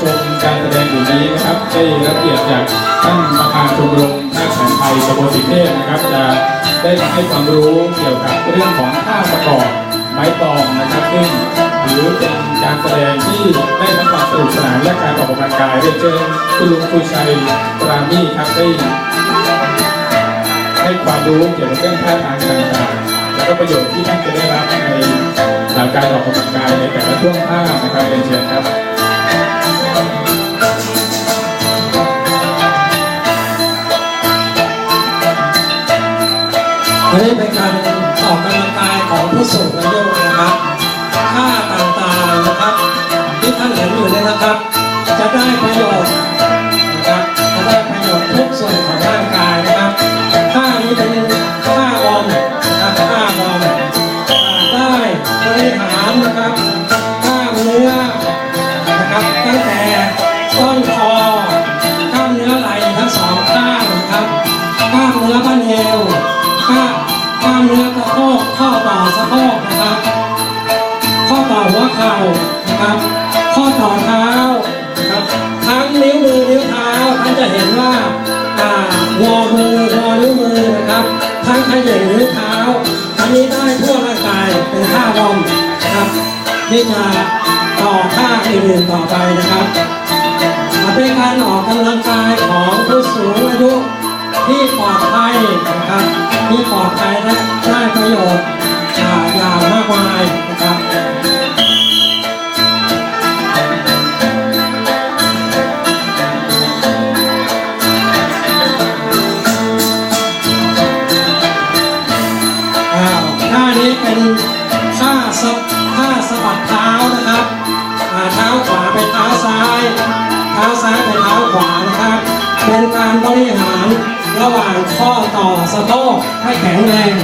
ชมการแสดงอยู่นี้นะครับ ได้รับเกียรติจากท่านประธานชมรมแพทย์แผนไทยตำบลสิเทพนะครับ จะได้มาให้ความรู้เกี่ยวกับเรื่องของท่าประกอบไม้ตองนะครับซึ่งถือเป็นการแสดงที่ได้ทั้งความสนุกสนานและการออกกำลังกายเรียนเชิญคุณลุงคุยชัยปราณีครับได้ให้ความรู้เกี่ยวกับเรื่องท่าทางต่างๆ แล้วก็ประโยชน์ที่ท่านจะได้รับในหลังการออกกำลังกายในแต่ละช่วงท่านะครับเรียนเชิญครับ อันนี้เป็นการออกกำลังกายของผู้สูงอายุนะครับท่าต่างๆนะครับ ที่ท่านเห็นอยู่เนี่ยนะครับ จะได้ประโยชน์นะครับจะได้ประโยชน์ทุกส่วนของร่างกายนะครับท่านี้เป็นท่าวอร์มนะครับท่าวอร์มอ่าได้บริหารนะครับ ทั้งขยันนิ้วเท้าอันนี้ได้ทั่วร่างกายเป็นท่าวอมนะครับที่จะต่อท่าอื่นๆต่อไปนะครับเป็นการออกกำลังกายของผู้สูงอายุที่ปลอดภัยนะครับที่ปลอดภัยและได้ประโยชน์อย่างมากมาย ข้อต่อสะโพกให้แข็งแรง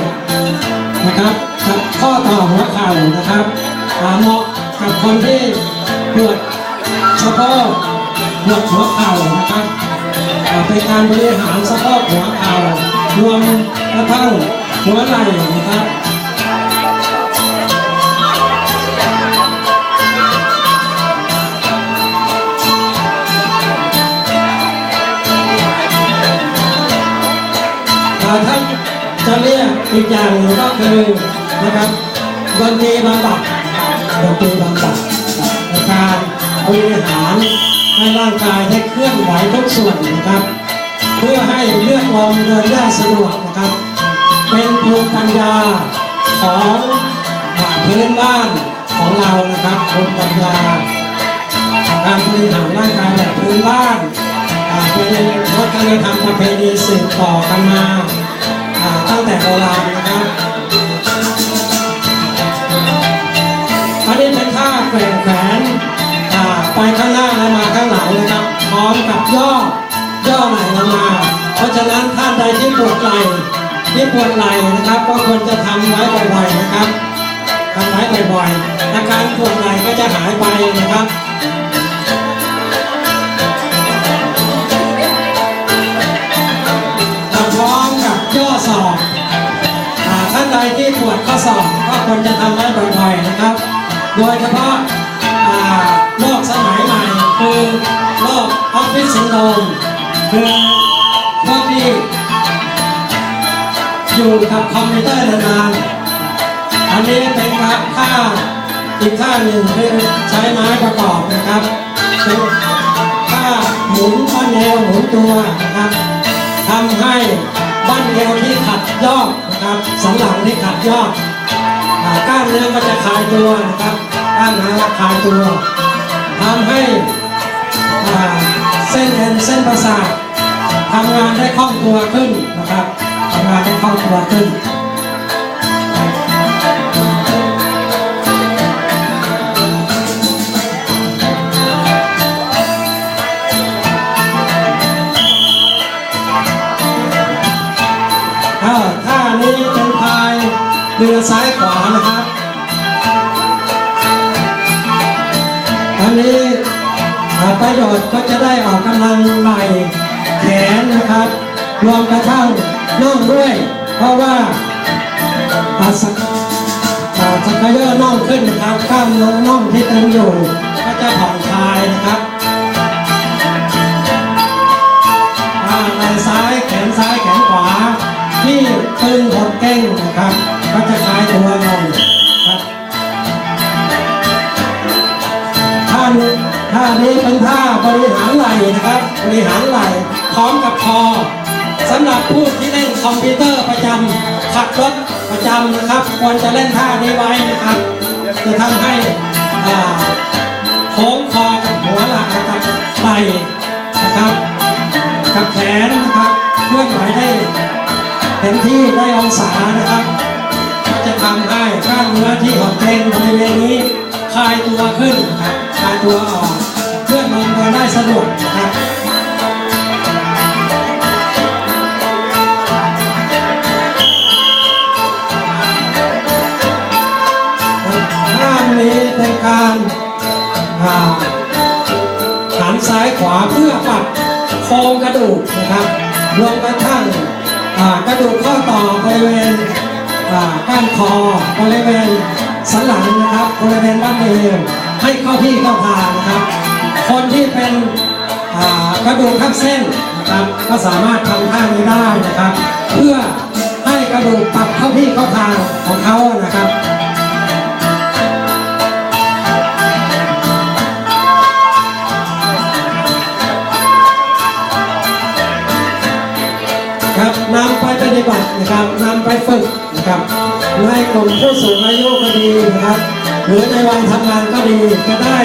นะครับกับข้อต่อหัวเข่านะครับหาเหมาะกับคนที่ปวดสะโพกปวดหัวเข่านะครับเป็นการบริหารสะโพกหัวเข่ารวมกระทั่งหัวไหล่นะครับ เรียกอีกอย่างหนึ่งก็คือนะครับดนตรีบำบัดดนตรีบำบัดในการบริหารให้ร่างกายได้เคลื่อนไหวทุกส่วนนะครับ เพื่อให้เลือดลมเดินได้สะดวกนะครับ เป็นภูมิปัญญาของอ่าพื้นบ้านของเรานะครับภูมิปัญญาการบริหารร่างกายแบบพื้นบ้านเป็นวัฒนธรรมประเพณีสืบต่อกันมา ตั้งแต่โบราณนะครับอันนี้เป็นท่าแขวนแขวนไปข้างหน้าและมาข้างหลังนะครับ พร้อมกับย่อย่อไหล่ลงมา เพราะฉะนั้นท่านใดที่ปวดไหล่ที่ปวดไหล่นะครับ ก็ควรจะทำไว้บ่อยๆนะครับทำไว้บ่อยๆอาการปวดไหล่ก็จะหายไปนะครับ ที่ปวดข้อศอกก็ควรจะทำไว้บ่อยๆนะครับ โดยเฉพาะอ่าโรคสมัยใหม่คือโรคออฟฟิศซินโดรมคือพวกที่อยู่กับคอมพิวเตอร์นานๆอันนี้เป็นครับท่าอีกท่าหนึ่งคือใช้ไม้ประกอบนะครับเป็นท่าหมุนข้อแนวหมุนตัวนะครับทำให้บ้านเอวที่ขัดยอก นะครับสันหลังที่ขัดยอกอ่ากล้ามเนื้อก็จะคลายตัวนะครับกล้ามเนื้อคลายตัวทำให้เส้นเอ็นเส้นประสาททำงานได้คล่องตัวขึ้นนะครับทำงานได้คล่องตัวขึ้น เรือซ้ายขวานะครับ อันนี้ประโยชน์ก็จะได้ออกกำลังใหม่แขนนะครับ รวมกระทั่งน่องด้วย เพราะว่าอาสักอาสักเยอะน่องขึ้นนะครับข้ามเน่องที่ตึงอยู่ ก็จะผ่อนคลายนะครับด้านซ้ายแขนซ้ายแขนขวา ที่ตึงหดเก้งนะครับ ก็จะคลายตัวลงครับท่านี้ท่านี้เป็นท่าบริหารไหล่นะครับ บริหารไหล่พร้อมกับคอสำหรับผู้ที่เล่นคอมพิวเตอร์ประจำขับรถประจำนะครับ ควรจะเล่นท่านี้ไว้นะครับ จะทำให้โค้งคอกับหัวหลังนะครับไหล่นะครับ กับแขนนะครับเคลื่อนไหวได้เต็มที่ได้องศานะครับ จะทำให้กล้ามเนื้อที่หดเกร็งบริเวณนี้คลายตัวขึ้นนะครับคลายตัวออกเคลื่อนลงตัวได้สะดวกนะครับข้างนี้เป็นการหันซ้ายขวาเพื่อปรับโครงกระดูกนะครับรวมกระทั่งกระดูกข้อต่อบริเวณ ก้านคอบริเวณสันหลังนะครับบริเวณด้านเอวให้เข้าที่เข้าทางนะครับ คนที่เป็นกระดูกทับเส้นนะครับก็สามารถทำท่านี้ได้นะครับ เพื่อให้กระดูกปรับเข้าที่เข้าทางของเขานะครับครับนำไปปฏิบัตินะครับนำไปฝึก นะครับในกลุ่มผู้สูงอายุก็ดีนะครับ หรือในวัยทำงานก็ดีจะได้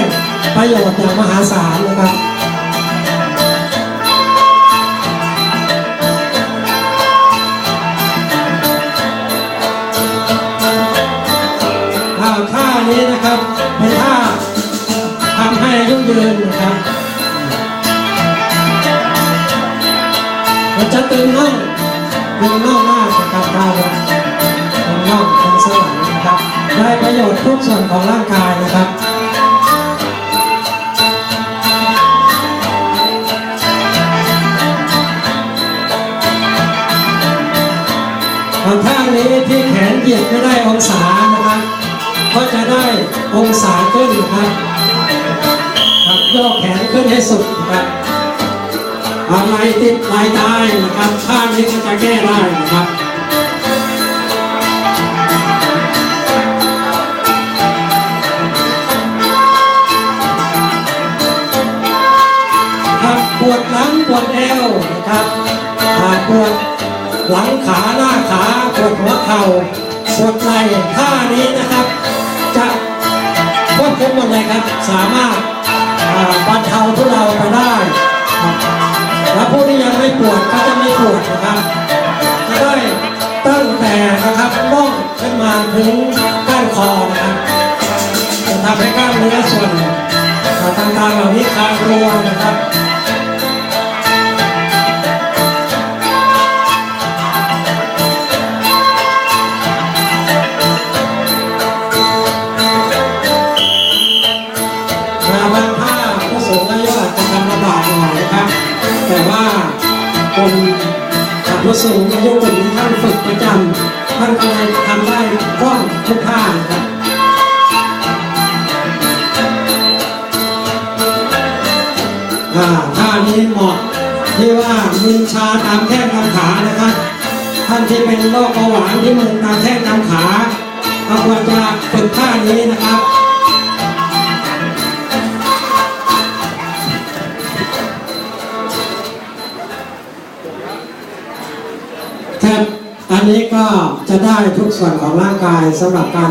ประโยชน์อย่างมหาศาลนะครับอ่าท่านี้นะครับเป็นท่าทำให้อายุยืนนะครับมันจะตึงน่องตึงน่องมากนะครับเราตึ ชน์ทุกส่วนของร่างกายนะครับทางท่านี้ที่แขนเหยียดไม่ได้องศานะครับ ก็จะได้องศาขึ้นนะครับครับโยกแขนขึ้นให้สุดนะครับอะไรติดลายตายนะครับข้านี้ก็จะแก้ได้นะครับ วดเอวนะครับอ่าปวดหลังขาหน้าขาปวดหัวเข่าปวดไหล่ท่านี้นะครับ จะควบคุมหมดเลยครับ สามารถอ่าบรรเทาทุเราไปได้แล้วผู้ที่ยังไม่ปวดก็จะไม่ปวดนะครับจะได้ตั้งแต่นะครับน่องขึ้นมาถึงก้านคอนะครับจะทำให้กล้ามเนื้อส่วนต่างๆเหล่านี้คลายตัวนะครับ แต่ว่าคนผู้สูงอายุกลุ่มนี้ท่านฝึกประจำท่านก็เลยทำได้คล่องทุกท่านครับอ่าท่านี้เหมาะที่ว่ามือชาตามแข้งตามขานะครับท่านที่เป็นโรคเบาหวานที่มือตามแข้งตามขาก็ควรจะฝึกท่านี้นะครับ อันนี้ก็จะได้ทุกส่วนของร่างกายสำหรับการ